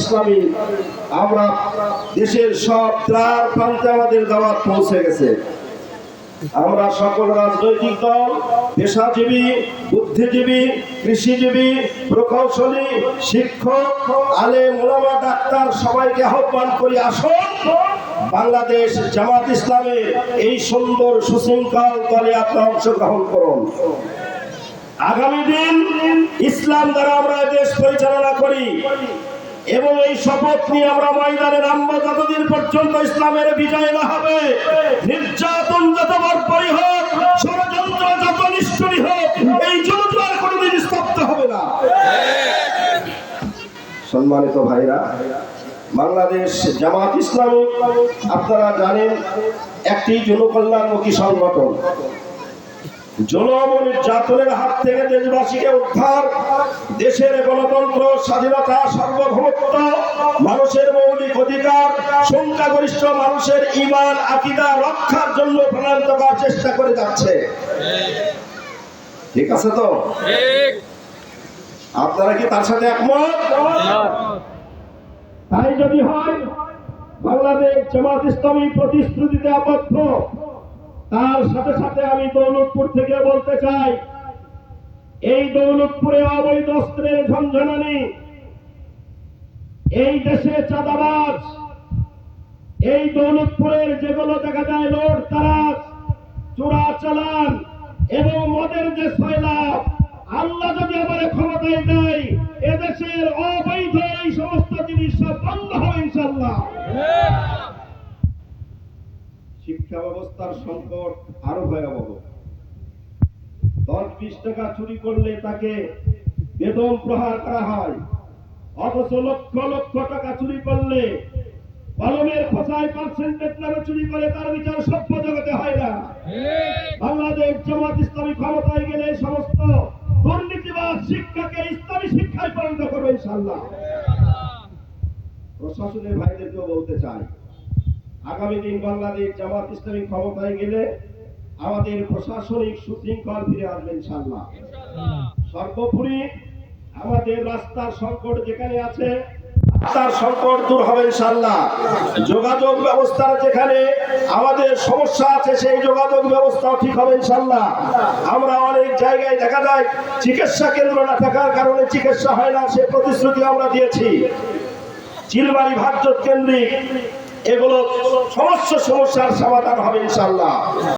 ইসলামী, আমরা দেশের সব ত্রাণ প্রান্তে আমাদের দাওয়াত পৌঁছে গেছে। আমরা সকল রাজনৈতিক দল, পেশাজীবী, বুদ্ধিজীবী, কৃষিজীবী, প্রকৌশলী, শিক্ষক আলে মোলামা ডাক্তার, সবাইকে আহ্বান করি, আসুন বাংলাদেশ জামাত ইসলামের এই সুন্দর সুশৃঙ্খল দলে আপনারা অংশগ্রহণ করুন। আগামী দিন ইসলাম দ্বারা আমরা দেশ পরিচালনা করি। এবং এই শপথ নিয়ে আমরা ময়দানে নামবো যতদিন পর্যন্ত ইসলামের বিজয় না হবে, নির্যাতন যত বরপরি হোক, ষড়যন্ত্র যত নিষ্ঠুরি হোক, এই জনজোয়ার কোনোদিন স্তব্ধ হবে না। সম্মানিত ভাইরা, বাংলাদেশ জামাত ইসলামী, আপনারা জানেন একটি জনকল্যাণমুখী সংগঠন। নির্যাতনের হাত থেকে দেশবাসীকে উদ্ধার দেশের গণতন্ত্র স্বাধীনতা সার্বভৌমত্ব মানুষের মৌলিক অধিকার সংখ্যাগরিষ্ঠ মানুষের ইমান আকিদা রক্ষার জন্য প্রাণান্তকার চেষ্টা করে যাচ্ছে। ঠিক আছে তো? আপনারা কি তার সাথে একমত? তাই যদি হয় বাংলাদেশ জামাত ইসলামী প্রতিশ্রুতিতে আবদ্ধ। তার সাথে সাথে আমি দৌলতপুর থেকে বলতে চাই, এই দৌলতপুরে অবৈধ অস্ত্রের ঝঞ্ঝনানি, এই দেশে চাঁদাবাজ, এই দৌলতপুরের যেগুলো দেখা যায় লোড তারাজ, চোরা চালান এবং মদের যে সয়লাভ আল্লাহ যদি আমার ক্ষমতায় দেয় শিক্ষা ব্যবস্থার সংকট আরও ভয়াবহ। দশ বিশ টাকা চুরি করলে তাকে বেতন প্রহার করা হয়। অথচ লক্ষ লক্ষ টাকা চুরি করলে কলমের খোসায় পার্সেন্টেজ নামে চুরি করে, তার বিচার সভ্য জগতে হয় না। বাংলাদেশ জামাত ইসলামী ক্ষমতায় গেলে সমস্ত দুর্নীতিবাদ শিক্ষাকে ইসলামী শিক্ষায় পরিণত করবে ইনশাল্লাহ প্রশাসনের ভাইদেরকেও বলতে চাই আগামী দিন বাংলাদেশ জামাত ইসলামী ক্ষমতায় গেলে আমাদের প্রশাসনিক সুশৃঙ্খল ফিরে আসবে ইনশাল্লাহ সর্বোপরি আমাদের রাস্তার সংকট যেখানে আছে, রাস্তার সংকট যোগাযোগ যেখানে আমাদের সমস্যা আছে, সেই যোগাযোগ আমরা অনেক জায়গায় দেখা যায়, চিকিৎসা কারণে চিকিৎসা হয় না, সে প্রতিশ্রুতি আমরা দিয়েছি। চিলবাড়ি ভাগ্যত কেন্দ্রিক এগুলো সমস্ত সমস্যার সমাধান হবে ইনশাল্লাহ